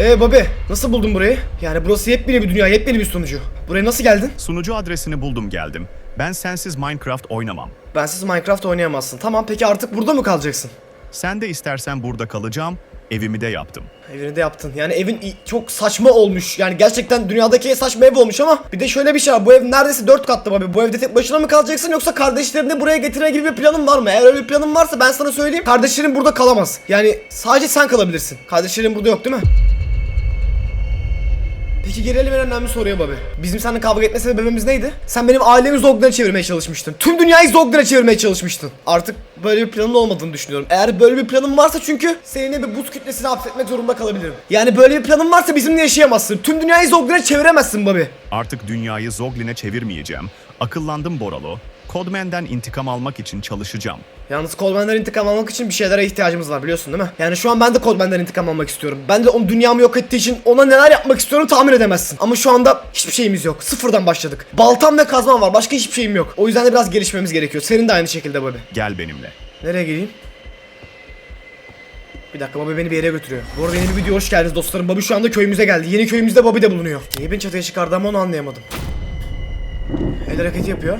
Ee Bobby nasıl buldun burayı? Yani burası yepyeni bir dünya, yepyeni bir sunucu. Buraya nasıl geldin? Sunucu adresini buldum geldim. Ben sensiz Minecraft oynamam. Bensiz Minecraft oynayamazsın. Tamam peki artık burada mı kalacaksın? Sen de istersen burada kalacağım, evimi de yaptım. Evini de yaptın. Yani evin i- çok saçma olmuş. Yani gerçekten dünyadaki en saçma ev olmuş ama bir de şöyle bir şey var. Bu ev neredeyse 4 katlı abi. Bu evde tek başına mı kalacaksın yoksa kardeşlerini buraya getirme gibi bir planın var mı? Eğer öyle bir planın varsa ben sana söyleyeyim. Kardeşlerin burada kalamaz. Yani sadece sen kalabilirsin. Kardeşlerin burada yok değil mi? Peki gelelim en önemli soruya Bobby. Bizim seninle kavga etme sebebimiz neydi? Sen benim ailemi Zogler'e çevirmeye çalışmıştın. Tüm dünyayı Zogler'e çevirmeye çalışmıştın. Artık böyle bir planın olmadığını düşünüyorum. Eğer böyle bir planın varsa çünkü seninle bir buz kütlesine hapsetmek zorunda kalabilirim. Yani böyle bir planın varsa bizimle yaşayamazsın. Tüm dünyayı Zogler'e çeviremezsin Bobby. Artık dünyayı Zoglin'e çevirmeyeceğim. Akıllandım Boralo. Codman'den intikam almak için çalışacağım. Yalnız Coleman'dan intikam almak için bir şeylere ihtiyacımız var biliyorsun değil mi? Yani şu an ben de Coleman'dan intikam almak istiyorum. Ben de onun dünyamı yok ettiği için ona neler yapmak istiyorum tahmin edemezsin. Ama şu anda hiçbir şeyimiz yok. Sıfırdan başladık. Baltam ve kazmam var. Başka hiçbir şeyim yok. O yüzden de biraz gelişmemiz gerekiyor. Senin de aynı şekilde Bobby. Gel benimle. Nereye geleyim? Bir dakika Bobby beni bir yere götürüyor. Bu arada yeni bir video hoş geldiniz dostlarım. Bobby şu anda köyümüze geldi. Yeni köyümüzde Bobby de bulunuyor. Niye beni çatıya çıkardı ama onu anlayamadım. El hareketi yapıyor.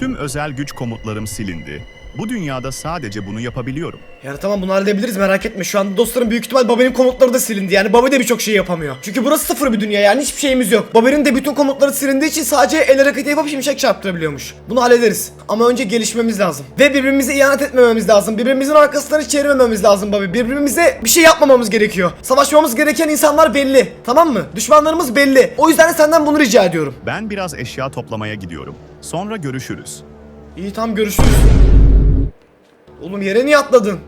Tüm özel güç komutlarım silindi. Bu dünyada sadece bunu yapabiliyorum. Yani tamam bunu halledebiliriz merak etme. Şu anda dostlarım büyük ihtimal Babe'nin komutları da silindi. Yani Babe de birçok şey yapamıyor. Çünkü burası sıfır bir dünya yani hiçbir şeyimiz yok. Babe'nin de bütün komutları silindiği için sadece el hareketi yapıp şimşek çarptırabiliyormuş. Bunu hallederiz. Ama önce gelişmemiz lazım. Ve birbirimize ihanet etmememiz lazım. Birbirimizin arkasından hiç çevirmememiz lazım Babe. Birbirimize bir şey yapmamamız gerekiyor. Savaşmamız gereken insanlar belli. Tamam mı? Düşmanlarımız belli. O yüzden de senden bunu rica ediyorum. Ben biraz eşya toplamaya gidiyorum. Sonra görüşürüz. İyi tamam görüşürüz. Oğlum yere niye atladın?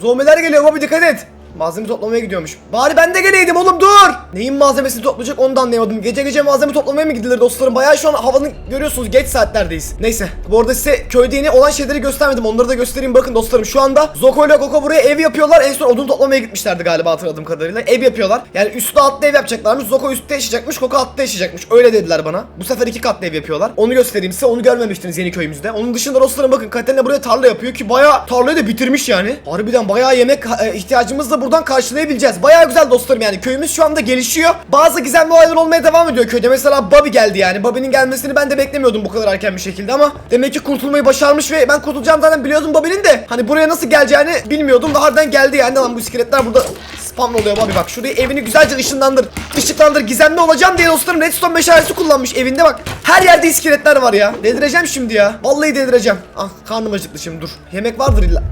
Zombiler geliyor baba dikkat et. Malzeme toplamaya gidiyormuş. Bari ben de geleydim oğlum dur. Neyin malzemesini toplayacak onu da anlayamadım. Gece gece malzeme toplamaya mı gidilir dostlarım? Bayağı şu an havanın görüyorsunuz geç saatlerdeyiz. Neyse bu arada size köyde yeni olan şeyleri göstermedim. Onları da göstereyim bakın dostlarım. Şu anda Zoko ile Koko buraya ev yapıyorlar. En son odun toplamaya gitmişlerdi galiba hatırladığım kadarıyla. Ev yapıyorlar. Yani üstte atlı ev yapacaklarmış. Zoko üstte yaşayacakmış. Koko altta yaşayacakmış. Öyle dediler bana. Bu sefer iki katlı ev yapıyorlar. Onu göstereyim size. Onu görmemiştiniz yeni köyümüzde. Onun dışında dostlarım bakın Katerina buraya tarla yapıyor ki bayağı tarlayı da bitirmiş yani. Harbiden bayağı yemek e, ihtiyacımızı da buradan karşılayabileceğiz. Bayağı güzel dostlarım yani. Köyümüz şu anda gelişiyor. Bazı gizemli olaylar olmaya devam ediyor köyde. Mesela Bobby geldi yani. Bobby'nin gelmesini ben de beklemiyordum bu kadar erken bir şekilde ama demek ki kurtulmayı başarmış ve ben kurtulacağım zaten biliyordum Bobby'nin de. Hani buraya nasıl geleceğini bilmiyordum. Ve harbiden geldi yani. Lan bu iskeletler burada spam oluyor Bobby bak. Şurayı evini güzelce ışınlandır. Işıklandır. Gizemli olacağım diye dostlarım redstone meşalesi kullanmış evinde bak. Her yerde iskeletler var ya. Delireceğim şimdi ya. Vallahi delireceğim. Ah karnım acıktı şimdi dur. Yemek vardır illa.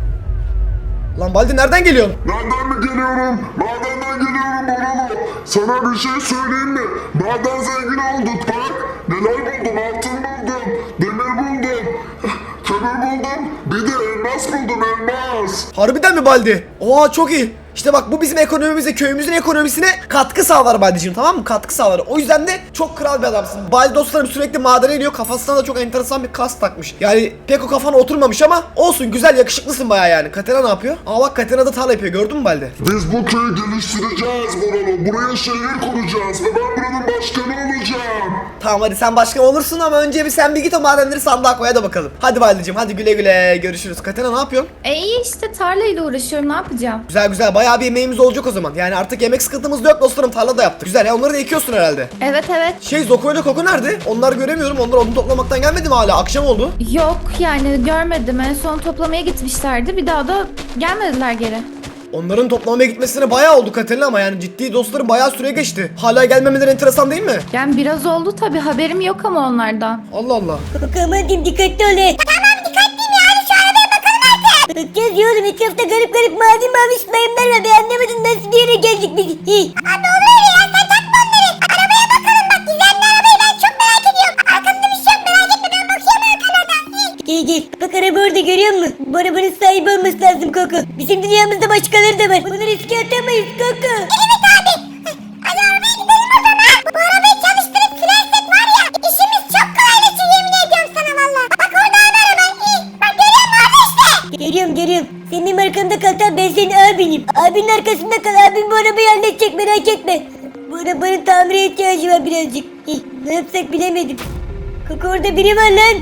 Lan Baldi nereden geliyorsun? Nereden mi geliyorum? Madenden geliyorum Boralo. Sana bir şey söyleyeyim mi? Maden zengin olduk bak. Neler buldum? Altın buldum. Demir buldum. Kömür buldum. Bir de elmas buldum elmas. Harbiden mi Baldi? Oha çok iyi. İşte bak bu bizim ekonomimize, köyümüzün ekonomisine katkı sağlar Baldi'cim tamam mı? Katkı sağlar. O yüzden de çok kral bir adamsın. Baldi dostlarım sürekli madene iniyor. Kafasına da çok enteresan bir kas takmış. Yani pek o kafana oturmamış ama olsun güzel yakışıklısın baya yani. Katena ne yapıyor? Aa bak Katena da tarla yapıyor gördün mü Baldi? Biz bu köyü geliştireceğiz Boralo. Buraya şehir kuracağız ve ben buranın başkanı olacağım. Tamam hadi sen başkan olursun ama önce bir sen bir git o madenleri sandığa koya da bakalım. Hadi Baldi'cim hadi güle güle görüşürüz. Katena ne yapıyorsun? E iyi işte tarlayla uğraşıyorum ne yapacağım? Güzel güzel bayağı bir yemeğimiz olacak o zaman. Yani artık yemek sıkıntımız da yok dostlarım tarla da yaptık. Güzel ya onları da ekiyorsun herhalde. Evet evet. Şey Zoko ile Koko nerede? Onları göremiyorum. Onlar odun toplamaktan gelmedi mi hala? Akşam oldu. Yok yani görmedim en son toplamaya gitmişlerdi bir daha da gelmediler geri. Onların toplamaya gitmesine bayağı oldu Katerina ama yani ciddi dostlarım bayağı süre geçti. Hala gelmemeleri enteresan değil mi? Yani biraz oldu tabi haberim yok ama onlardan. Allah Allah. Bakamadım dikkatli ol. Bakacağız ya oğlum etrafta garip garip mavi mavi slime'lar var. Ben anlamadım nasıl bir yere geldik biz. Hi. Abi olur öyle ya sen takma onları. Arabaya bakalım bak gizemli arabayı ben çok merak ediyorum. Arkamda bir şey yok merak etme ben bakıyorum arkalardan. Hi. Gel gel bak araba orada görüyor musun? Bu arabanın sahibi olması lazım Koko. Bizim dünyamızda başkaları da var. Bunu riske atamayız Koko. Evet abi. İhtiyacı var birazcık. Ne yapsak bilemedim. Koko orada biri var lan.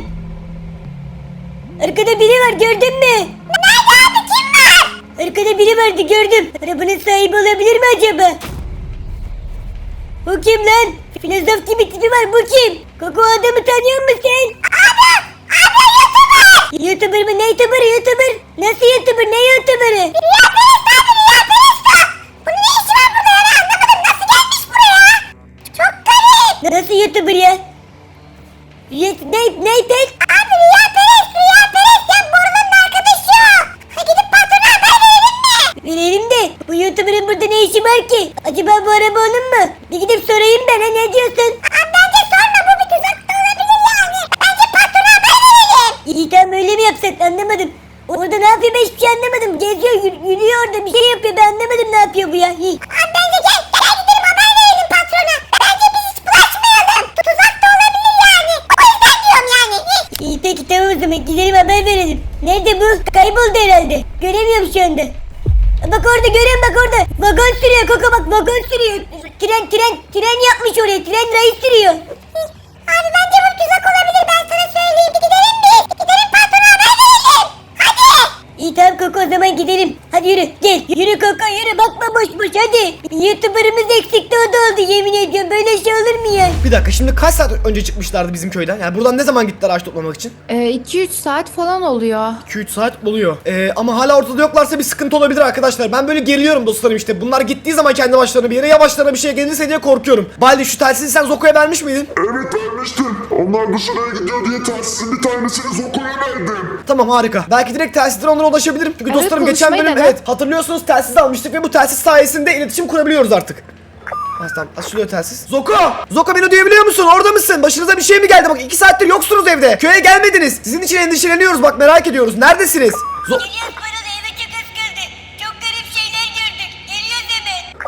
Arkada biri var gördün mü? Nerede abi kim var? arkada biri vardı gördüm. Arabanın sahibi olabilir mi acaba? Bu kim lan? Filozof gibi tipi var bu kim? Koko adamı tanıyor musun sen? Abi! Abi YouTuber! YouTuber mı? Ne YouTuber? YouTuber? Nasıl YouTuber? Ne YouTuber'ı? Ne, ne pek? Abi Rüyaperest Rüyaperest ya Borlu'nun arkadaşı o. Gidip patrona haber verelim mi? Verelim de bu YouTuber'ın burada ne işi var ki? Acaba bu araba onun mu? Bir gidip sorayım ben ne diyorsun? Abi bence sorma bu bir tuzak da olabilir yani. Bence patrona haber verelim. İyi tamam öyle mi yapsak anlamadım. Orada ne yapıyor ben hiçbir şey anlamadım. Geziyor yürü- yürüyor orada bir şey yapıyor ben anlamadım ne yapıyor bu ya. Abi bence gel gel gidelim haber verelim patrona. Bence biz hiç bulaşmayalım. Tuzak da olabilir yani. O yüzden diyorum yani. İyi zaman gidelim haber verelim. Nerede bu? Kayboldu herhalde. Göremiyorum şu anda. Bak orada görüyorum bak orada. Vagon sürüyor Koko bak vagon sürüyor. Tren tren tren yapmış oraya. Tren rayı sürüyor. Abi bence bu tuzak olabilir. Ben sana söyleyeyim. Gidelim biz. Gidelim patrona haber verelim. Hadi. İyi tamam Koko o zaman gidelim. Hadi yürü gel. Yürü Koko yürü bakma boş boş hadi. Youtuberımız eksikti o da oldu yemin ediyorum. Böyle şey olur mu ya? Bir dakika şimdi kaç saat önce çıkmışlardı bizim köyden? Yani buradan ne zaman gittiler ağaç toplamak için? 2-3 saat falan oluyor. 2-3 saat oluyor. Ee, ama hala ortada yoklarsa bir sıkıntı olabilir arkadaşlar. Ben böyle geriliyorum dostlarım işte. Bunlar gittiği zaman kendi başlarına bir yere ya başlarına bir şey gelirse diye korkuyorum. Baldi şu telsizi sen Zoko'ya vermiş miydin? Evet vermiştim. Onlar dışarıya gidiyor diye telsizin bir tanesini Zoko'ya verdim. Tamam harika. Belki direkt telsizden onlara ulaşabilirim. Çünkü Evet, dostlarım geçen konuşmayı bölüm dene. Evet hatırlıyorsunuz telsiz almıştık ve bu telsiz sayesinde iletişim kurabiliyoruz artık. Tamam açılıyor telsiz. Zoko! Zoko beni duyabiliyor musun? Orada mısın? Başınıza bir şey mi geldi? Bak iki saattir yoksunuz evde. Köye gelmediniz. Sizin için endişeleniyoruz bak merak ediyoruz. Neredesiniz? Zo- Geliyoruz paralı eve çok az kaldı. Çok garip şeyler gördük. Geliyoruz hemen.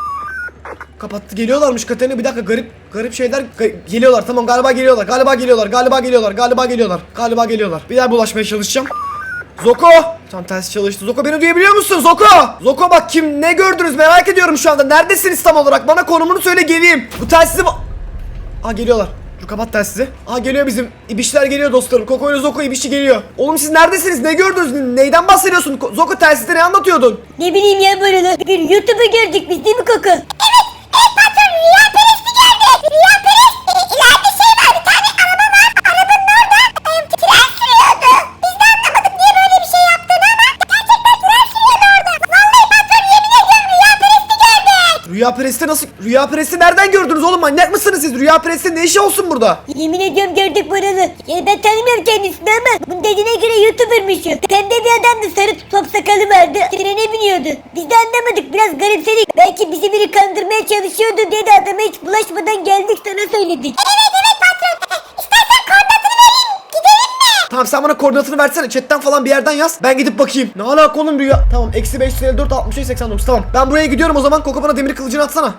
Kapattı. Geliyorlarmış Katerina. Bir dakika garip garip şeyler ga- geliyorlar. Tamam galiba geliyorlar. Galiba geliyorlar. Galiba geliyorlar. Galiba geliyorlar. Galiba geliyorlar. Bir daha bulaşmaya çalışacağım. Zoko! Tam tersi çalıştı. Zoko beni duyabiliyor musun? Zoko! Zoko bak kim ne gördünüz merak ediyorum şu anda. Neredesiniz tam olarak? Bana konumunu söyle geleyim. Bu telsizi. Aa geliyorlar. Dur kapat telsizi. Aa geliyor bizim. İbişler geliyor dostlarım. Koko ile Zoko ibişi geliyor. Oğlum siz neredesiniz? Ne gördünüz? Neyden bahsediyorsun? Ko- Zoko telsizde ne anlatıyordun? Ne bileyim ya paralı. Bir YouTube'u gördük biz değil mi Koko? Evet. Evet patron Rüya Perest'i. Rüya Rüya Perest'i nasıl... Rüya Perest'i nereden gördünüz oğlum? Manyak mısınız siz? Rüya Perest'in ne işi olsun burada? Yemin ediyorum gördük paralı. Yani ben tanımıyorum kendisini ama bunun dediğine göre YouTuber'mış o. Pembe bir adamdı sarı top sakalı vardı. Trene biniyordu. Biz de anlamadık biraz garipsedik. Belki bizi biri kandırmaya çalışıyordu diye de adama hiç bulaşmadan geldik sana söyledik. Evet evet patron. İstersen koordinatını vereyim. Gidelim mi? Tamam sen bana koordinatını versene. Chatten falan bir yerden yaz. Ben gidip bakayım. Ne alaka oğlum Rüya? Tamam. Eksi 554 63 89. Tamam. Ben buraya gidiyorum o zaman. Koko bana demir kılıcını atsana.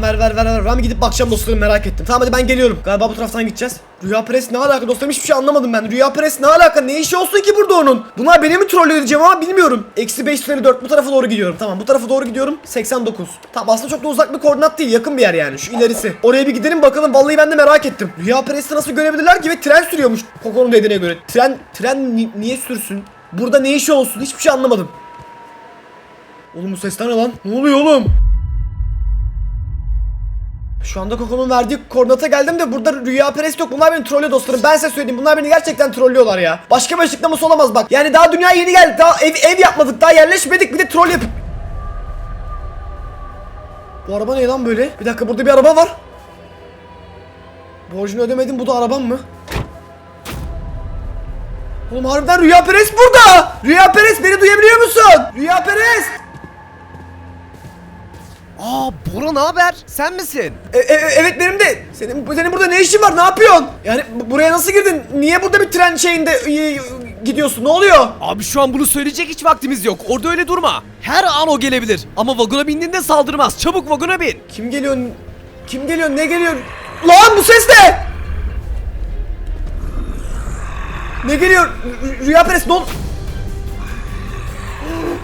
Tamam ver ver ver ver. Ben gidip bakacağım dostlarım merak ettim. Tamam hadi ben geliyorum. Galiba bu taraftan gideceğiz. Rüya Pres ne alaka dostlarım hiçbir şey anlamadım ben. Rüya Pres ne alaka? Ne işi olsun ki burada onun? Bunlar beni mi troll edeceğim ama bilmiyorum. Eksi 554 bu tarafa doğru gidiyorum. Tamam bu tarafa doğru gidiyorum. 89. Tamam aslında çok da uzak bir koordinat değil. Yakın bir yer yani. Şu ilerisi. Oraya bir gidelim bakalım. Vallahi ben de merak ettim. Rüya Pres'i nasıl görebilirler ki ve tren sürüyormuş. Koko'nun dediğine göre. Tren, tren ni- niye sürsün? Burada ne işi olsun? Hiçbir şey anlamadım. Oğlum bu sesler ne lan? Ne oluyor oğlum? Şu anda Koko'nun verdiği koordinata geldim de burada rüya perest yok. Bunlar beni trollüyor dostlarım. Ben size söyleyeyim. Bunlar beni gerçekten trollüyorlar ya. Başka bir açıklaması olamaz bak. Yani daha dünya yeni geldik. Daha ev, ev yapmadık. Daha yerleşmedik. Bir de troll yapıp... Bu araba ne lan böyle? Bir dakika burada bir araba var. Borcunu ödemedim. Bu da arabam mı? Oğlum harbiden Rüya Perest burada. Rüya Perest beni duyabiliyor musun? Rüya Perest. Aa Bora ne haber? Sen misin? E- e- evet benim de. Senin senin burada ne işin var? Ne yapıyorsun? Yani bu- buraya nasıl girdin? Niye burada bir tren şeyinde e, gidiyorsun? Ne oluyor? Abi şu an bunu söyleyecek hiç vaktimiz yok. Orada öyle durma. Her an o gelebilir. Ama vagona bindiğinde saldırmaz. Çabuk vagona bin. Kim geliyor? Kim geliyor? Ne geliyor? Lan bu ses ne? Ne geliyor? Rü- Rüya Perest ne ol-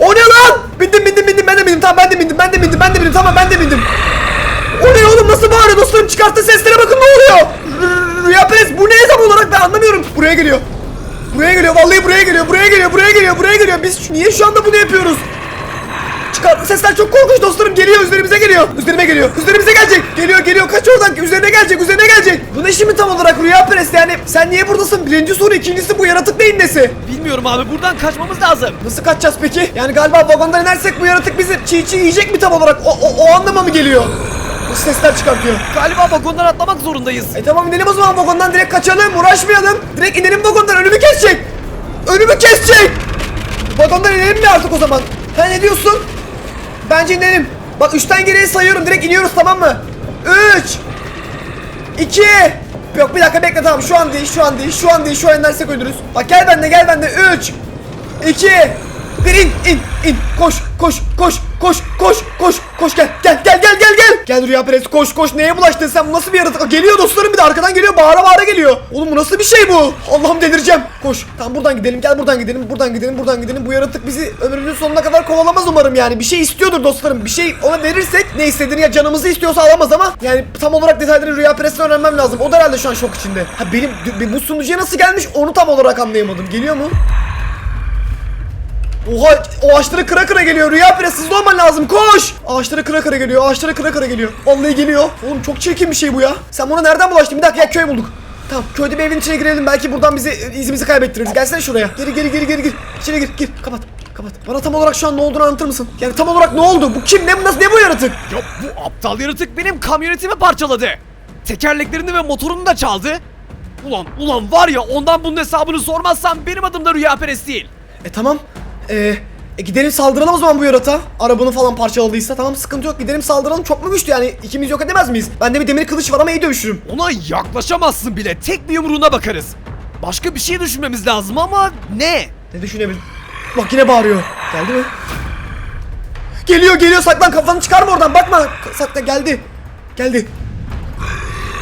O ne lan? Bindim bindim bindim ben de bindim tamam ben de bindim ben de bindim ben de bindim tamam ben de bindim. O ne oğlum nasıl bağırıyor dostlarım çıkarttığı seslere bakın ne oluyor? Rü- Rüya Perest bu ne tam olarak ben anlamıyorum. Buraya geliyor. Buraya geliyor vallahi buraya geliyor buraya geliyor buraya geliyor buraya geliyor. Biz niye şu anda bunu yapıyoruz? Çıkar sesler çok korkunç dostlarım geliyor üzerimize geliyor. Üzerime geliyor. Üzerimize gelecek. Geliyor geliyor kaç oradan üzerine gelecek üzerine gelecek. Bu ne şimdi tam olarak Rüya Perest yani sen niye buradasın? Birinci soru ikincisi bu yaratık neyin nesi? Bilmiyorum abi buradan kaçmamız lazım. Nasıl kaçacağız peki? Yani galiba vagondan inersek bu yaratık bizi çiğ çiğ yiyecek mi tam olarak? O, o, o anlama mı geliyor? Bu sesler çıkartıyor. Galiba vagondan atlamak zorundayız. E tamam inelim o zaman vagondan direkt kaçalım uğraşmayalım. Direkt inelim vagondan önümü kesecek. Önümü kesecek. Vagondan inelim mi artık o zaman? Ha ne diyorsun? Bence inelim. Bak üçten geriye sayıyorum direkt iniyoruz tamam mı? Üç. İki. Yok bir dakika bekle tamam şu an değil şu an değil şu an değil şu an inersek ölürüz. Bak gel bende gel bende. Üç. İki. Bir in in in koş koş koş koş koş koş koş gel gel gel gel gel gel Rüya Perez koş koş. Neye bulaştın sen? Bu nasıl bir yaratık? Geliyor dostlarım bir de arkadan geliyor bağıra bağıra geliyor. Oğlum bu nasıl bir şey bu? Allah'ım delireceğim. Koş. Tamam buradan gidelim. Gel buradan gidelim buradan gidelim buradan gidelim. Bu yaratık bizi ömrümüzün sonuna kadar kovalamaz umarım yani. Bir şey istiyordur dostlarım. Bir şey ona verirsek ne istediğini ya canımızı istiyorsa alamaz ama yani tam olarak detayları Rüya Perez'den öğrenmem lazım. O da herhalde şu an şok içinde. Ha benim bu sunucuya nasıl gelmiş onu tam olarak anlayamadım. Geliyor mu Oha o ağaçları kıra kıra geliyor. Rüya Pires hızlı olman lazım. Koş! Ağaçları kıra kıra geliyor ağaçları kıra kıra geliyor. Vallahi geliyor. Oğlum çok çirkin bir şey bu ya. Sen buna nereden bulaştın? Bir dakika ya köy bulduk. Tamam köyde bir evin içine girelim. Belki buradan bizi e, izimizi kaybettiririz. Gelsene şuraya. Geri geri geri geri gir. İçeri gir gir. Kapat kapat. Bana tam olarak şu an ne olduğunu anlatır mısın? Yani tam olarak ne oldu? Bu kim? Ne, nasıl, ne bu yaratık? Ya bu aptal yaratık benim kamyonetimi parçaladı. Tekerleklerini ve motorunu da çaldı. Ulan ulan var ya ondan bunun hesabını sormazsam benim adım da Rüya Perest değil. E tamam Ee, e, gidelim saldıralım o zaman bu yarata Arabanı falan parçaladıysa tamam sıkıntı yok gidelim saldıralım çok mu güçlü yani ikimiz yok edemez miyiz? Bende bir demir kılıç var ama iyi dövüşürüm Ona yaklaşamazsın bile. Tek bir yumruğuna bakarız. Başka bir şey düşünmemiz lazım ama ne? Ne düşünebilirim? Bak yine bağırıyor. Geldi mi? Geliyor geliyor saklan kafanı çıkarma oradan bakma. Sakla geldi. Geldi.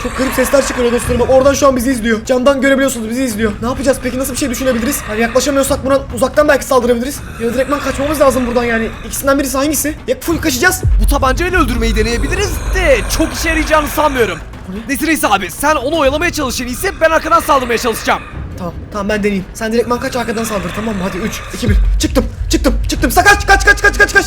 Çok garip sesler çıkarıyor dostlarım. Bak oradan şu an bizi izliyor. Camdan görebiliyorsunuz bizi izliyor. Ne yapacağız peki nasıl bir şey düşünebiliriz? Hani yaklaşamıyorsak buna uzaktan belki saldırabiliriz. Ya da direktman kaçmamız lazım buradan yani. İkisinden birisi hangisi? Ya full kaçacağız. Bu tabancayla öldürmeyi deneyebiliriz de çok işe yarayacağını sanmıyorum. Neyse neyse abi sen onu oyalamaya çalışın ise ben arkadan saldırmaya çalışacağım. Tamam tamam ben deneyeyim. Sen direktman kaç arkadan saldır tamam mı? Hadi 3, 2, 1. Çıktım çıktım çıktım. Sa kaç kaç kaç kaç kaç kaç.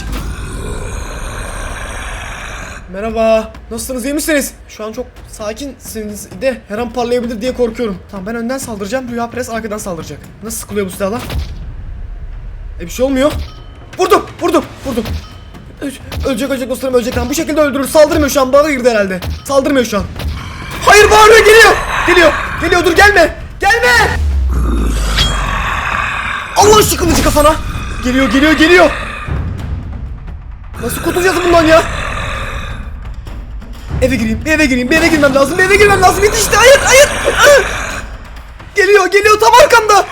Merhaba. Nasılsınız iyi misiniz? Şu an çok sakinsiniz de her an parlayabilir diye korkuyorum. Tamam ben önden saldıracağım. Rüya Pres arkadan saldıracak. Nasıl sıkılıyor bu silahlar? E bir şey olmuyor. Vurdum vurdum vurdum. Ölecek ölecek dostlarım ölecek lan. Bu şekilde öldürür. Saldırmıyor şu an. Baga girdi herhalde. Saldırmıyor şu an. Hayır bağırıyor geliyor. Geliyor. Geliyor dur gelme. Gelme. Allah şu kılıcı kafana. Geliyor geliyor geliyor. Nasıl kurtulacağız bundan ya? Eve gireyim, bir eve gireyim, bir eve girmem lazım, bir eve girmem lazım. Yetişti, hayır, hayır. Ah! Geliyor, geliyor, tam arkamda.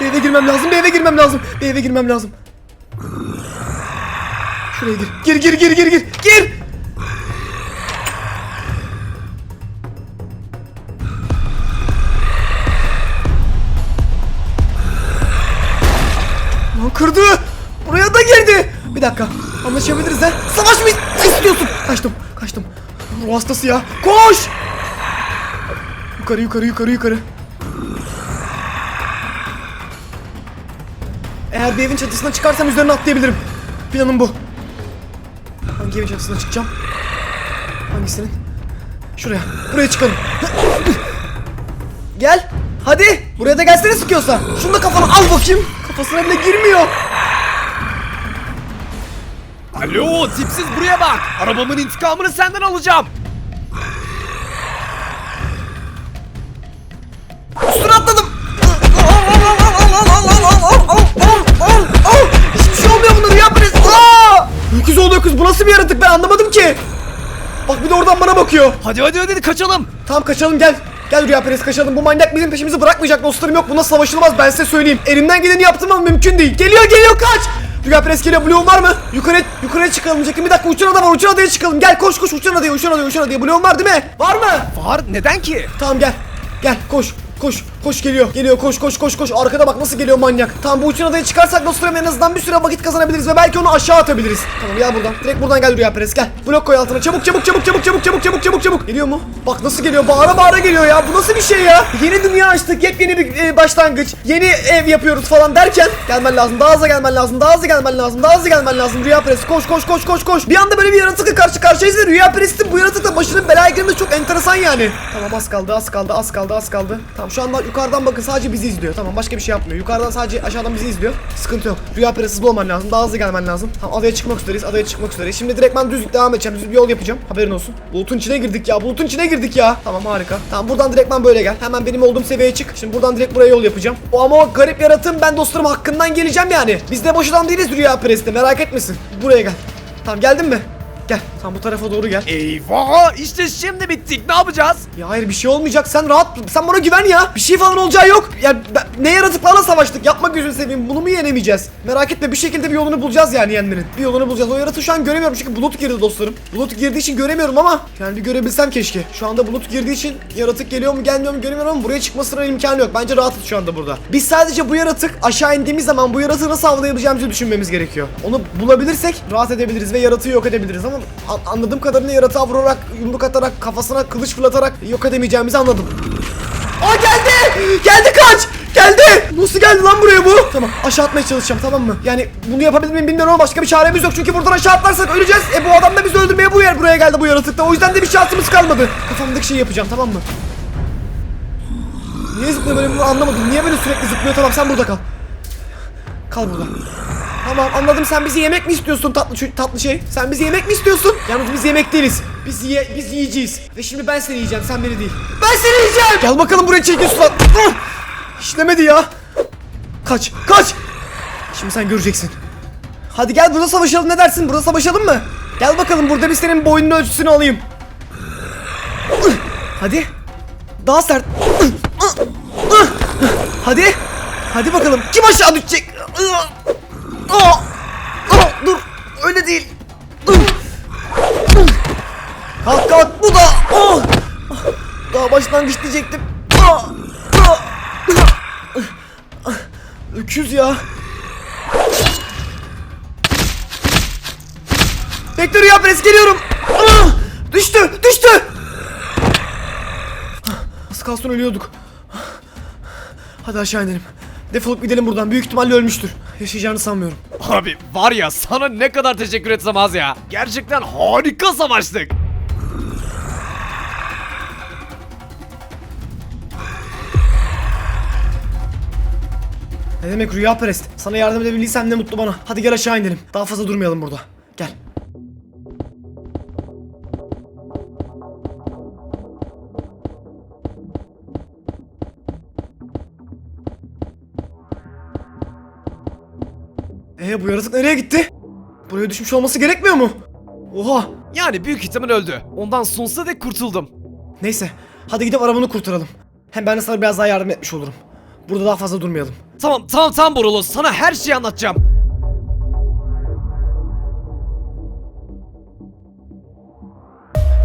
Bir eve girmem lazım, bir eve girmem lazım, bir eve girmem lazım. Şuraya gir, gir, gir, gir, gir, gir, gir. Lan kırdı. Buraya da girdi. Bir dakika. Anlaşabiliriz ha. Savaş mı istiyorsun? Kaçtım. Kaçtım. Ruh hastası ya. Koş. Yukarı yukarı yukarı yukarı. Eğer bir evin çatısına çıkarsam üzerine atlayabilirim. Planım bu. Hangi evin çatısına çıkacağım? Hangisinin? Şuraya. Buraya çıkalım. Gel. Hadi. Buraya da gelsene sıkıyorsa. Şunu da kafana al bakayım. Kafasına bile girmiyor. Alo tipsiz buraya bak. Arabamın intikamını senden alacağım. Üstüne atladım. Hiçbir şey olmuyor bunun ya polis. Aa! Öküz oldu öküz. Bu nasıl bir yaratık ben anlamadım ki. Bak bir de oradan bana bakıyor. Hadi hadi hadi kaçalım. Tamam kaçalım gel. Gel Rüya Perez kaçalım. Bu manyak bizim peşimizi bırakmayacak dostlarım yok. Buna savaşılmaz ben size söyleyeyim. Elimden geleni yaptım ama mümkün değil. Geliyor geliyor kaç. Rüya Perez geliyor. Bloğun var mı? Yukarı yukarıya çıkalım. Çekin bir dakika uçan ada var. Uçan adaya çıkalım. Gel koş koş uçan adaya uçan adaya uçan adaya. Bloğun var değil mi? Var mı? Var neden ki? Tamam gel. Gel koş koş. Koş geliyor. Geliyor koş koş koş koş. Arkada bak nasıl geliyor manyak. Tamam bu uçun adayı çıkarsak dostlarım en azından bir süre vakit kazanabiliriz ve belki onu aşağı atabiliriz. Tamam gel buradan. Direkt buradan gel Rüya Perez gel. Blok koy altına. Çabuk çabuk çabuk çabuk çabuk çabuk çabuk çabuk çabuk. Geliyor mu? Bak nasıl geliyor. Bağıra bağıra geliyor ya. Bu nasıl bir şey ya? Yeni dünya açtık. Yepyeni bir e, başlangıç. Yeni ev yapıyoruz falan derken gelmen lazım. Daha hızlı gelmen lazım. Daha hızlı gelmen lazım. Daha hızlı gelmen lazım. Rüya Perez koş koş koş koş koş. Bir anda böyle bir yaratıkla karşı karşıyayız ve Rüya Perez'in bu yaratıkla başının belaya girmesi çok enteresan yani. Tamam az kaldı az kaldı az kaldı az kaldı. Tamam şu anda yukarıdan bakın sadece bizi izliyor. Tamam başka bir şey yapmıyor. Yukarıdan sadece aşağıdan bizi izliyor. Sıkıntı yok. Rüya hızlı olman lazım. Daha hızlı gelmen lazım. Tamam adaya çıkmak üzereyiz. Adaya çıkmak üzereyiz. Şimdi direkt ben düz devam edeceğim. Düz bir yol yapacağım. Haberin olsun. Bulutun içine girdik ya. Bulutun içine girdik ya. Tamam harika. Tamam buradan direkt ben böyle gel. Hemen benim olduğum seviyeye çık. Şimdi buradan direkt buraya yol yapacağım. O ama o garip yaratığım ben dostlarım hakkından geleceğim yani. Biz de boş adam değiliz Rüya Perez'de. Merak etmesin. Buraya gel. Tamam geldin mi? Gel. Tamam bu tarafa doğru gel. Eyvah işte şimdi bittik ne yapacağız? Ya hayır bir şey olmayacak. Sen rahat sen bana güven ya. Bir şey falan olacağı yok. Ya ben- ne yaratıklarla savaştık. Yapma gözünü seveyim. Bunu mu yenemeyeceğiz? Merak etme bir şekilde bir yolunu bulacağız yani yenmenin. Bir yolunu bulacağız. O yaratığı şu an göremiyorum çünkü bulut girdi dostlarım. Bulut girdiği için göremiyorum ama yani bir görebilsem keşke. Şu anda bulut girdiği için yaratık geliyor mu gelmiyor mu göremiyorum ama buraya çıkmasına imkanı yok. Bence rahatız şu anda burada. Biz sadece bu yaratık aşağı indiğimiz zaman bu yaratığı nasıl avlayabileceğimizi düşünmemiz gerekiyor. Onu bulabilirsek rahat edebiliriz ve yaratığı yok edebiliriz ama an- anladığım kadarıyla yaratığa vurarak, yumruk atarak, kafasına kılıç fırlatarak yok edemeyeceğimizi anladım. Aa geldi! Geldi kaç! Geldi! Nasıl geldi lan buraya bu? Tamam aşağı atmaya çalışacağım tamam mı? Yani bunu yapabilir miyim bilmiyorum ama başka bir çaremiz yok. Çünkü buradan aşağı atlarsak öleceğiz. E bu adam da bizi öldürmeye bu yer buraya geldi bu yaratıkta. O yüzden de bir şansımız kalmadı. Kafamdaki şeyi yapacağım tamam mı? Niye zıplıyor böyle bunu anlamadım. Niye böyle sürekli zıplıyor? Tamam sen burada kal. Kal burada. Tamam anladım sen bizi yemek mi istiyorsun tatlı tatlı şey? Sen bizi yemek mi istiyorsun? Yalnız biz yemek değiliz. Biz ye biz yiyeceğiz. Ve şimdi ben seni yiyeceğim sen beni değil. Ben seni yiyeceğim. Gel bakalım buraya çekiyorsun lan. Ah! İşlemedi ya. Kaç kaç. Şimdi sen göreceksin. Hadi gel burada savaşalım ne dersin? Burada savaşalım mı? Gel bakalım burada bir senin boynunun ölçüsünü alayım. Hadi. Daha sert. Hadi. Hadi bakalım. Kim aşağı düşecek? Aa! Aa! Dur. Öyle değil. Kalk kalk. Bu da. Aa! Daha başlangıç diyecektim. Aa! Aa! Öküz ya. Bekle Rüya Pres geliyorum. Düştü. Düştü. Az kalsın ölüyorduk. Hadi aşağı inelim. Defolup gidelim buradan. Büyük ihtimalle ölmüştür. Yaşayacağını sanmıyorum. Abi var ya sana ne kadar teşekkür etsem az ya. Gerçekten harika savaştık. Ne demek Rüya Perest? Sana yardım edebildiysem ne mutlu bana. Hadi gel aşağı inelim. Daha fazla durmayalım burada. Ee bu yaratık nereye gitti? Buraya düşmüş olması gerekmiyor mu? Oha! Yani büyük ihtimal öldü. Ondan sonsuza dek kurtuldum. Neyse, hadi gidip arabanı kurtaralım. Hem ben de sana biraz daha yardım etmiş olurum. Burada daha fazla durmayalım. Tamam tamam tamam Borolo sana her şeyi anlatacağım.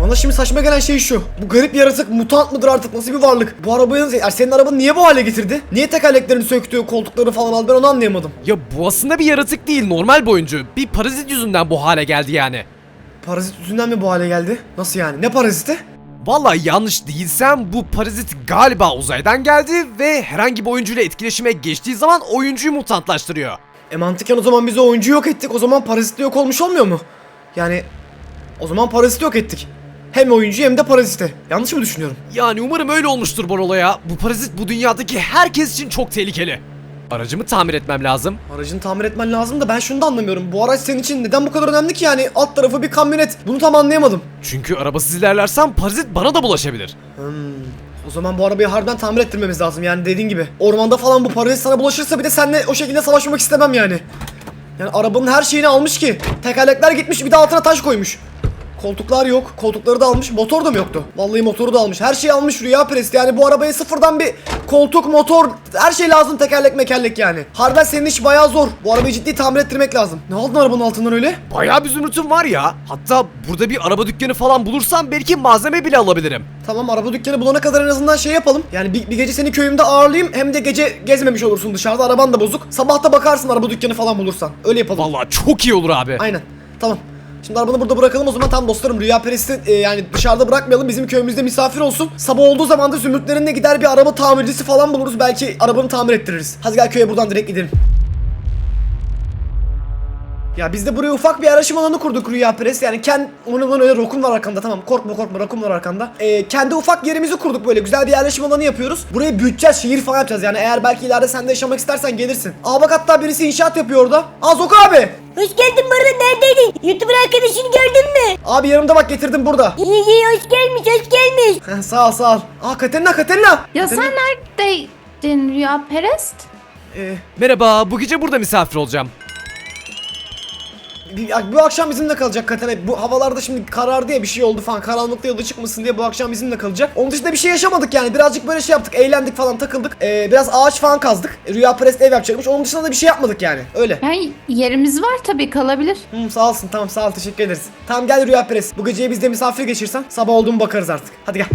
Bana şimdi saçma gelen şey şu. Bu garip yaratık mutant mıdır artık nasıl bir varlık? Bu arabayı yani senin arabanı niye bu hale getirdi? Niye tekerleklerini söktü, koltukları falan aldı ben onu anlayamadım. Ya bu aslında bir yaratık değil normal bir oyuncu. Bir parazit yüzünden bu hale geldi yani. Parazit yüzünden mi bu hale geldi? Nasıl yani? Ne paraziti? Vallahi yanlış değilsem bu parazit galiba uzaydan geldi ve herhangi bir oyuncuyla etkileşime geçtiği zaman oyuncuyu mutantlaştırıyor. E mantıken o zaman biz o oyuncuyu yok ettik. O zaman parazit de yok olmuş olmuyor mu? Yani o zaman paraziti yok ettik. Hem oyuncuyu hem de paraziti. Yanlış mı düşünüyorum? Yani umarım öyle olmuştur Borolo ya. Bu parazit bu dünyadaki herkes için çok tehlikeli. Aracımı tamir etmem lazım. Aracını tamir etmen lazım da ben şunu da anlamıyorum. Bu araç senin için neden bu kadar önemli ki yani? Alt tarafı bir kamyonet. Bunu tam anlayamadım. Çünkü arabasız ilerlersem parazit bana da bulaşabilir. O zaman bu arabayı harbiden tamir ettirmemiz lazım yani dediğin gibi. Ormanda falan bu parazit sana bulaşırsa bir de seninle o şekilde savaşmak istemem yani. Yani arabanın her şeyini almış ki. Tekerlekler gitmiş bir de altına taş koymuş. Koltuklar yok. Koltukları da almış. Motor da mı yoktu? Vallahi motoru da almış. Her şeyi almış Rüya Prest. Yani bu arabaya sıfırdan bir koltuk, motor, her şey lazım. Tekerlek mekerlek yani. Harbiden senin iş bayağı zor. Bu arabayı ciddi tamir ettirmek lazım. Ne aldın arabanın altından öyle? Bayağı bir zümrütüm var ya. Hatta burada bir araba dükkanı falan bulursam belki malzeme bile alabilirim. Tamam araba dükkanı bulana kadar en azından şey yapalım. Yani bir, bir gece seni köyümde ağırlayayım. Hem de gece gezmemiş olursun dışarıda. Araban da bozuk. Sabah da bakarsın araba dükkanı falan bulursan. Öyle yapalım. Vallahi çok iyi olur abi. Aynen. Tamam. Şimdi arabanı burada bırakalım o zaman tam dostlarım Rüya Perest'i e, yani dışarıda bırakmayalım bizim köyümüzde misafir olsun. Sabah olduğu zaman da zümrütlerinde gider bir araba tamircisi falan buluruz belki arabanı tamir ettiririz. Hadi gel köye buradan direkt gidelim. Ya biz de buraya ufak bir araşım alanı kurduk Rüya Pres. Yani kendi onun onun öyle rokum var arkanda tamam korkma korkma rokum var arkanda. Ee, kendi ufak yerimizi kurduk böyle güzel bir yerleşim alanı yapıyoruz. Burayı büyüteceğiz şehir falan yapacağız yani eğer belki ileride sen de yaşamak istersen gelirsin. Aa bak hatta birisi inşaat yapıyor orada. Aa Zoka abi. Hoş geldin Barın neredeydin? YouTuber arkadaşını gördün mü? Abi yanımda bak getirdim burada. İyi iyi hoş gelmiş hoş gelmiş. Heh, sağ ol sağ ol. Aa Katerina Katerina. Ya sen neredeydin Rüya Perest? Ee, Merhaba, bu gece burada misafir olacağım. Bu akşam bizimle kalacak Katerina. Bu havalarda şimdi karardı ya bir şey oldu falan. Karanlıkta yola çıkmasın diye bu akşam bizimle kalacak. Onun dışında bir şey yaşamadık yani. Birazcık böyle şey yaptık. Eğlendik falan takıldık. Ee, biraz ağaç falan kazdık. Rüya Prest ev yapacakmış. Onun dışında da bir şey yapmadık yani. Öyle. Yani yerimiz var tabii kalabilir. Hı, sağ olsun tamam sağ ol teşekkür ederiz. Tamam gel Rüya Prest. Bu geceyi bizde misafir geçirsen sabah olduğumu bakarız artık. Hadi gel.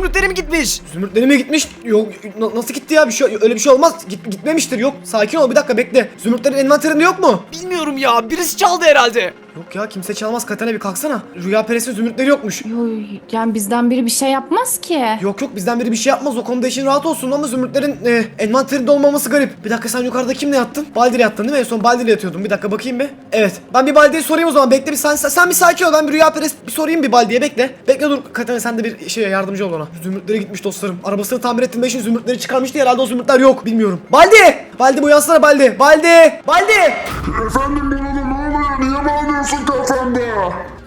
Zümrütlerim gitmiş. Zümrütlerime gitmiş. Yok na- nasıl gitti ya? Bir şey öyle bir şey olmaz. Git, gitmemiştir. Yok. Sakin ol bir dakika bekle. Zümrütlerin envanterinde yok mu? Bilmiyorum ya, birisi çaldı herhalde. Yok ya kimse çalmaz. Katana bir kalksana. Rüya Perest'in zümrütleri yokmuş. Yo, yani bizden biri bir şey yapmaz ki. Yok yok bizden biri bir şey yapmaz. O konuda işin rahat olsun ama zümrütlerin e, envanterinde olmaması garip. Bir dakika sen yukarıda kimle yattın? Baldir'e yattın değil mi? En son Baldir'e yatıyordun. Bir dakika bakayım bir. Evet. Ben bir Baldi'ye sorayım o zaman. Bekle bir sen, sen bir sakin ol. Ben bir Rüya Perest bir sorayım bir Baldi'ye. Bekle. Bekle dur. Katana sen de bir şey yardımcı ol ona. Zümrütlere gitmiş dostlarım. Arabasını tamir ettirmek için zümrütleri çıkarmıştı. Herhalde o zümrütler yok. Bilmiyorum. Baldi! Baldi uyansana Baldi. Baldi! Baldi! Efendim Boralo ne? Niye bağırıyorsun kafamda?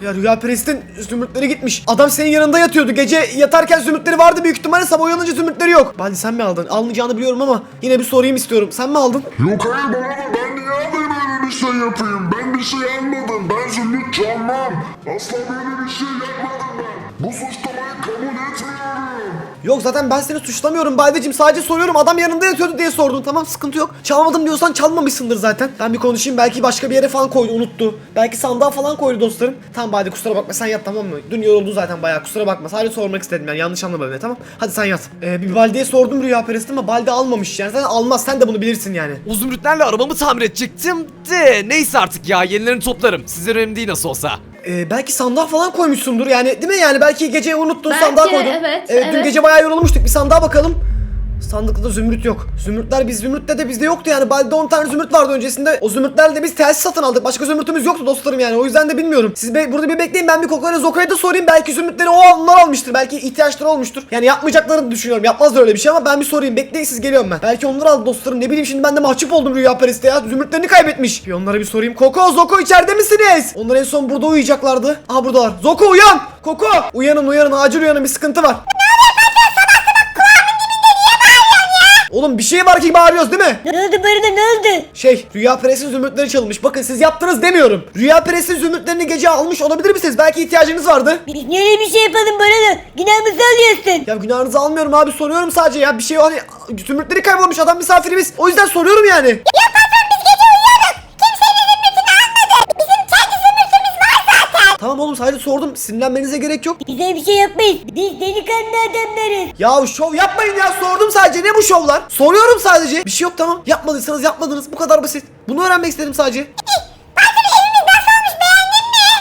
Ya Rüya Perest'in zümrütleri gitmiş. Adam senin yanında yatıyordu. Gece yatarken zümrütleri vardı büyük ihtimalle sabah uyanınca zümrütleri yok. Baldi sen mi aldın? Almayacağını biliyorum ama yine bir sorayım istiyorum. Sen mi aldın? Yok hayır Boralo ben niye alayım öyle bir şey yapayım? Ben bir şey almadım. Ben zümrüt çalmam. Asla böyle bir şey yapmadım ben. Bu suçlamayı kabul etmiyorum. Yok zaten ben seni suçlamıyorum Baldi'cim. Sadece soruyorum. Adam yanında yatıyordu diye sordun. Tamam sıkıntı yok. Çalmadım diyorsan çalmamışsındır zaten. Ben bir konuşayım. Belki başka bir yere falan koydu unuttu. Belki sandığa falan koydu dostlarım. Tamam Baldi kusura bakma sen yat tamam mı? Dün yoruldun zaten bayağı kusura bakma. Sadece sormak istedim yani yanlış anlama beni tamam. Hadi sen yat. Ee, bir Baldi'ye sordum Rüya Perest'i ama Baldi almamış yani. Sen almaz sen de bunu bilirsin yani. O zümrütlerle arabamı tamir edecektim de neyse artık ya yenilerini toplarım. Size önemli değil nasıl olsa. Ee, belki sandığa falan koymuşsundur yani değil mi yani belki gece unuttun Belki, sandığa koydun. evet, Dün evet. gece bayağı yorulmuştuk bir sandığa bakalım. Sandıkta zümrüt yok. Zümrütler biz zümrütte de bizde yoktu yani. Balde 10 tane zümrüt vardı öncesinde. O zümrütlerle biz telsiz satın aldık. Başka zümrütümüz yoktu dostlarım yani. O yüzden de bilmiyorum. Siz be- burada bir bekleyin ben bir Koko'ya Zoka'ya da sorayım. Belki zümrütleri o onlar almıştır. Belki ihtiyaçları olmuştur. Yani yapmayacaklarını düşünüyorum. Yapmazlar öyle bir şey ama ben bir sorayım. Bekleyin siz geliyorum ben. Belki onlar aldı dostlarım. Ne bileyim şimdi ben de mahcup oldum Rüya Paris'te ya. Zümrütlerini kaybetmiş. Bir onlara bir sorayım. Koko, Zoko içeride misiniz? Onlar en son burada uyuyacaklardı. Aha buradalar. Zoko uyan. Koko. Uyanın uyanın acil uyanın bir sıkıntı var. Oğlum bir şey var ki bağırıyoruz değil mi? Ne oldu Barın ne oldu? Şey, Rüya Pres'in zümrütleri çalınmış. Bakın siz yaptınız demiyorum. Rüya Pres'in zümrütlerini gece almış olabilir misiniz? Belki ihtiyacınız vardı. Biz niye öyle bir şey yapalım Barın? Günahımızı alıyorsun. Ya günahınızı almıyorum abi soruyorum sadece ya. Bir şey hani zümrütleri kaybolmuş adam misafirimiz. O yüzden soruyorum yani. Tamam oğlum sadece sordum. Sinirlenmenize gerek yok. Bize bir şey yapmayız. Biz delikanlı adamlarız. Ya şov yapmayın ya sordum sadece. Ne bu şovlar? Soruyorum sadece. Bir şey yok tamam. Yapmadıysanız yapmadınız. Bu kadar basit. Bunu öğrenmek istedim sadece.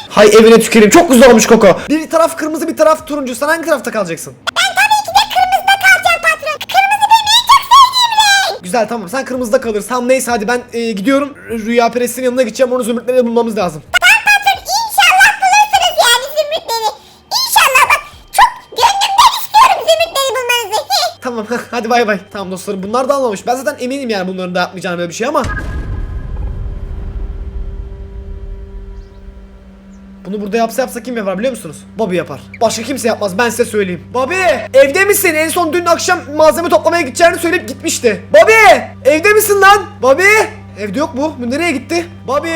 Hay evine tüküreyim. Çok güzel olmuş Koko. Bir taraf kırmızı bir taraf turuncu. Sen hangi tarafta kalacaksın? Kalacağım patron. Kırmızı benim en çok sevdiğim renk. Güzel tamam sen kırmızıda kalırsın. Tamam neyse hadi ben e, gidiyorum. Rüya Perest'in yanına gideceğim. Onu zümrütleri bulmamız lazım. Patron inşallah bulursunuz yani zümrütleri. İnşallah bak çok gönlümden istiyorum zümrütleri bulmanızı. Tamam hadi bay bay. Tamam dostlarım bunlar da anlamış. Ben zaten eminim yani bunların da yapmayacağını böyle bir şey ama. Bunu burada yapsa yapsa kim yapar biliyor musunuz? Bobby yapar. Başka kimse yapmaz ben size söyleyeyim. Bobby evde misin? En son dün akşam malzeme toplamaya gideceğini söyleyip gitmişti. Bobby evde misin lan? Bobby Evde yok bu. Bu nereye gitti? Bobby!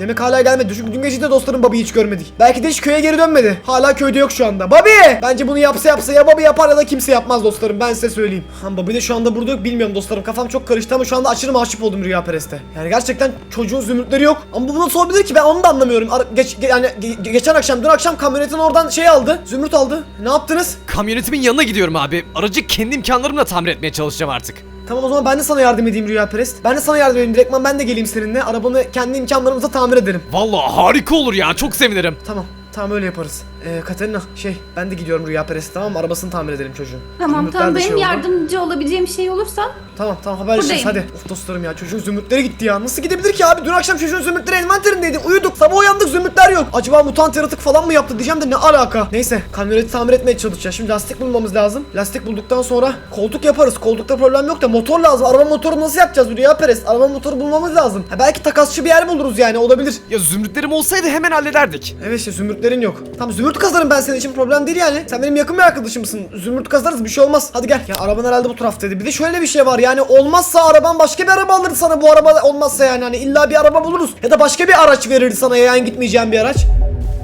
Demek hala gelmedi. Çünkü dün gece de dostlarım Bobby'yi hiç görmedik. Belki de hiç köye geri dönmedi. Hala köyde yok şu anda. Bobby! Bence bunu yapsa yapsa ya Bobby yapar ya da kimse yapmaz dostlarım. Ben size söyleyeyim. Ha Bobby de şu anda burada yok bilmiyorum dostlarım. Kafam çok karıştı ama şu anda aşırı mahcup oldum Rüya Perest'e. Yani gerçekten çocuğun zümrütleri yok. Ama bu nasıl olabilir ki? Ben onu da anlamıyorum. Ara- geç, ge- yani ge- geçen akşam, dün akşam kamyonetin oradan şey aldı. Zümrüt aldı. Ne yaptınız? Kamyonetimin yanına gidiyorum abi. Aracı kendi imkanlarımla tamir etmeye çalışacağım artık. Tamam o zaman ben de sana yardım edeyim Rüya Perest. Ben de sana yardım edeyim. Direktman ben de geleyim seninle. Arabanı kendi imkanlarımızla tamir ederim. Vallahi harika olur ya çok sevinirim. Tamam. Tamam öyle yaparız. Ee, Katerina şey ben de gidiyorum Rüya Perest'e tamam mı? Arabasını tamir edelim çocuğun. Tamam Zümrütler tamam de benim şey oldu. yardımcı olabileceğim şey olursa Tamam tamam haberleşiriz Buradayım. hadi. Of dostlarım ya çocuğun zümrütleri gitti ya. Nasıl gidebilir ki abi? Dün akşam çocuğun zümrütleri envanterindeydi. Uyuduk sabah uyandık zümrütler yok. Acaba mutant yaratık falan mı yaptı diyeceğim de ne alaka? Neyse kamyoneti tamir etmeye çalışacağız. Şimdi lastik bulmamız lazım. Lastik bulduktan sonra koltuk yaparız. Koltukta problem yok da motor lazım. Araba motoru nasıl yapacağız Rüya Perest? Araba motoru bulmamız lazım. Ha, belki takasçı bir yer buluruz yani olabilir. Ya zümrütlerim olsaydı hemen hallederdik. Evet işte zümrütlerin yok. Tamam zümrüt kazarım ben senin için problem değil yani. Sen benim yakın bir arkadaşımsın. Zümrüt kazarız bir şey olmaz. Hadi gel. Ya araban herhalde bu taraftaydı. Bir de şöyle bir şey var yani olmazsa araban başka bir araba alırdı sana bu araba olmazsa yani hani illa bir araba buluruz. Ya da başka bir araç verirdi sana yani gitmeyeceğim bir araç.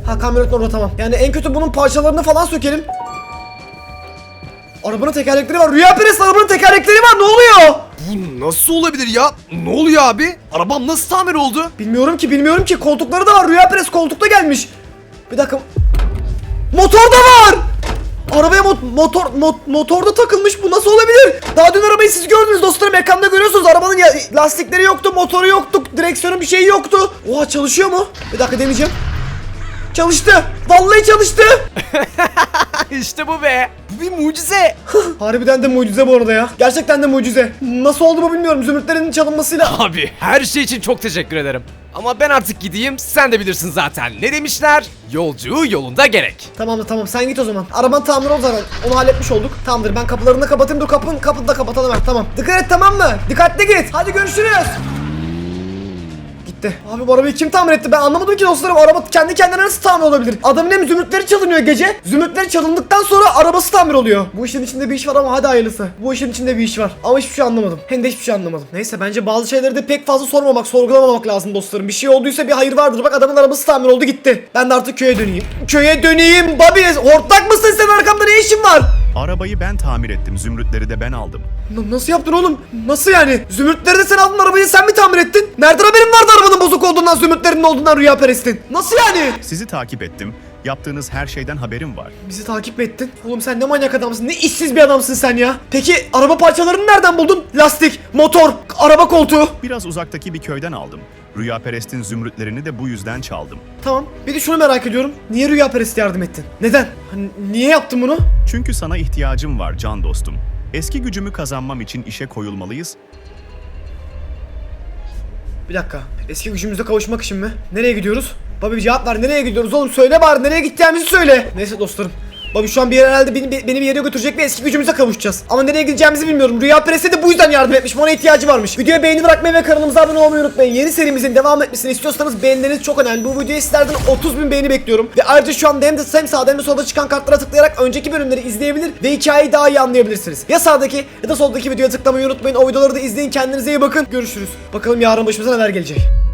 Ha kamyonetin orada tamam. Yani en kötü bunun parçalarını falan sökelim. Arabanın tekerlekleri var. Rüya Perest arabanın tekerlekleri var. Ne oluyor? Bu nasıl olabilir ya? Ne oluyor abi? Arabam nasıl tamir oldu? Bilmiyorum ki bilmiyorum ki koltukları da var. Rüya Perez koltukta gelmiş. Bir dakika. Motor da var. Arabaya mot- motor mot- motorda takılmış bu nasıl olabilir? Daha dün arabayı siz gördünüz dostlarım ekranda görüyorsunuz arabanın ya- lastikleri yoktu motoru yoktu direksiyonun bir şeyi yoktu. Oha çalışıyor mu? Bir dakika deneyeceğim. Çalıştı. Vallahi çalıştı. işte bu be. Bir mucize. Harbiden de mucize bu arada ya. Gerçekten de mucize. Nasıl oldu bu bilmiyorum. Zümrütlerin çalınmasıyla. Abi her şey için çok teşekkür ederim. Ama ben artık gideyim sen de bilirsin zaten. Ne demişler? Yolcu yolunda gerek. Tamamdır tamam sen git o zaman. Araban tamir oldu zaten. Onu halletmiş olduk. Tamamdır ben kapılarını da kapatayım dur kapın kapını da kapatalım. Tamam. Dikkat et tamam mı? Dikkatli git. Hadi görüşürüz. Gitti. Abi bu arabayı kim tamir etti? Ben anlamadım ki dostlarım. Araba kendi kendine nasıl tamir olabilir? Adamın hem zümrütleri çalınıyor gece. Zümrütleri çalındıktan sonra arabası tamir oluyor. Bu işin içinde bir iş var ama hadi hayırlısı. Bu işin içinde bir iş var. Ama hiçbir şey anlamadım. Hem de hiçbir şey anlamadım. Neyse bence bazı şeyleri de pek fazla sormamak, sorgulamamak lazım dostlarım. Bir şey olduysa bir hayır vardır. Bak adamın arabası tamir oldu gitti. Ben de artık köye döneyim. Köye döneyim. Bobby hortlak mısın sen arkamda ne işin var? Arabayı ben tamir ettim, zümrütleri de ben aldım. N- nasıl yaptın oğlum? Nasıl yani? Zümrütleri de sen aldın arabayı sen mi tamir ettin? Nereden haberin vardı arabanın bozuk olduğundan zümrütlerinin olduğundan Rüya Perest'in? Nasıl yani? Sizi takip ettim. Yaptığınız her şeyden haberim var. Bizi takip mi ettin. Oğlum sen ne manyak adamsın ne işsiz bir adamsın sen ya. Peki araba parçalarını nereden buldun? Lastik, motor, araba koltuğu. Biraz uzaktaki bir köyden aldım. Rüya Perest'in zümrütlerini de bu yüzden çaldım. Tamam bir de şunu merak ediyorum. Niye Rüya Perest'e yardım ettin? Neden? Hani niye yaptın bunu? Çünkü sana ihtiyacım var can dostum. Eski gücümü kazanmam için işe koyulmalıyız. Bir dakika. Eski gücümüze kavuşmak için mi? Nereye gidiyoruz? Baba bir cevap ver. Nereye gidiyoruz oğlum? Söyle bari nereye gideceğimizi söyle. Neyse dostlarım. Baba şu an bir yer herhalde beni, beni bir yere götürecek ve eski gücümüze kavuşacağız. Ama nereye gideceğimizi bilmiyorum. Rüya Pres'e de bu yüzden yardım etmiş. Ona ihtiyacı varmış. Videoya beğeni bırakmayı ve kanalımıza abone olmayı unutmayın. Yeni serimizin devam etmesini istiyorsanız beğenileriniz çok önemli. Bu videoya sizlerden 30 bin beğeni bekliyorum. Ve ayrıca şu anda hem de hem sağda hem de solda çıkan kartlara tıklayarak önceki bölümleri izleyebilir ve hikayeyi daha iyi anlayabilirsiniz. Ya sağdaki ya da soldaki videoya tıklamayı unutmayın. O videoları da izleyin. Kendinize iyi bakın. Görüşürüz. Bakalım yarın başımıza neler gelecek.